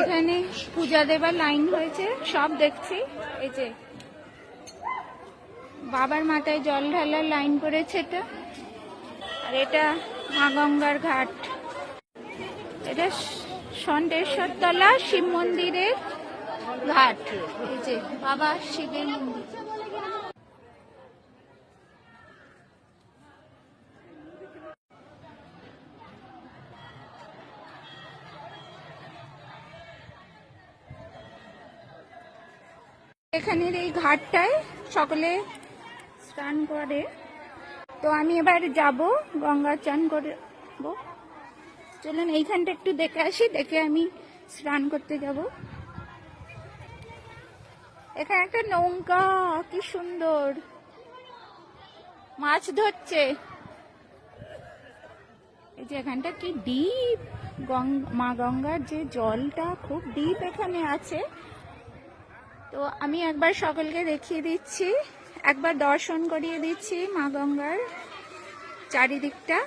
এখানে পূজা দেবার লাইন হয়েছে, সব দেখছি। এই যে, বাবার মাথায় জল ঢালার লাইন করেছে এটা। আর এটা মা গঙ্গার ঘাট। এটা সন্দেশ্বর তলা শিব মন্দিরের ঘাট। এই যে, বাবা শিবের মন্দির। এখানের এই ঘাটটায় সকলে স্নান করে। তো আমি এবার যাব, গঙ্গা চান করব। চলুন এইখানটা একটু দেখে আসি, দেখে আমি স্নান করতে যাব। এখানে একটা নৌকা, কি সুন্দর। মাছ ধরছে। এই যে এখানটা কি ডিপ। মা গঙ্গার যে জলটা খুব ডিপ এখানে আছে। তো আমি একবার সকলকে দেখিয়ে দিচ্ছি একবার দর্শন করিয়ে দিচ্ছি মা গঙ্গার চারিদিকটা।